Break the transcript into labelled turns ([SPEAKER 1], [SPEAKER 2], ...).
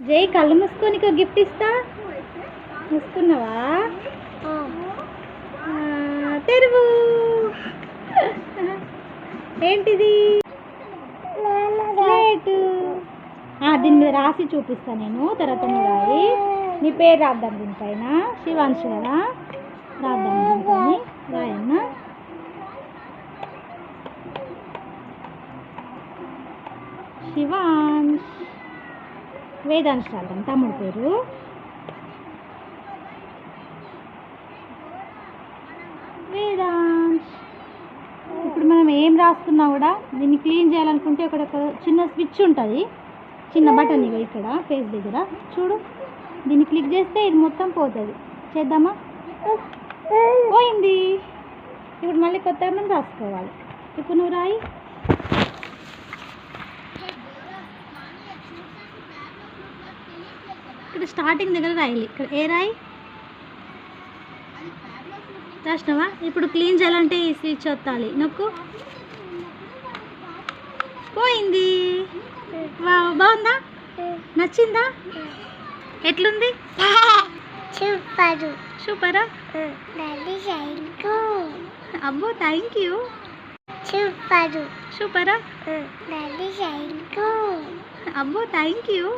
[SPEAKER 1] జై కళ్ళు మూసుకొని నీకు గిఫ్ట్ ఇస్తా. మూసుకున్నావా? తెరువు. ఏంటిది? స్లేటు ఆ, దీని మీద రాసి చూపిస్తా నేను. తర్వాత రాయి. నీ పేరు రాద్దాం దీనిపైన శివాంశ్ కదా? రాద్దాం దీనిపైన రాయన్నా శివాంశ్. వేదాంత రాద్దాం తమ్ముడు పేరు? వేదాంత్ ఇప్పుడు మనం ఏం రాసుకున్నా కూడా దీన్ని క్లీన్ చేయాలనుకుంటే ఇక్కడ ఒక చిన్న స్విచ్ ఉంటుంది. చిన్న బటన్ ఇక ఇక్కడ ఫేస్ దగ్గర. చూడు దీన్ని క్లిక్ చేస్తే ఇది మొత్తం పోతుంది. చేద్దామా? పోయింది. ఇప్పుడు మళ్ళీ కొత్త మనం రాసుకోవాలి. ఇప్పుడు నువ్వు రాయి. ఇక్కడ స్టార్టింగ్ దగ్గర రాయాలి. ఇక్కడ ఏ రాయి? రాసినావా? ఇప్పుడు క్లీన్ చేయాలంటే ఈ స్విచ్ ఒత్తాలి. నొక్కు. పోయింది. బాగుందా? నచ్చిందా? ఎట్లుంది? సూపరా.
[SPEAKER 2] శైలికు
[SPEAKER 1] అబ్బో థ్యాంక్ యూ సూపరా.
[SPEAKER 2] శైలికు
[SPEAKER 1] అబ్బో థ్యాంక్ యూ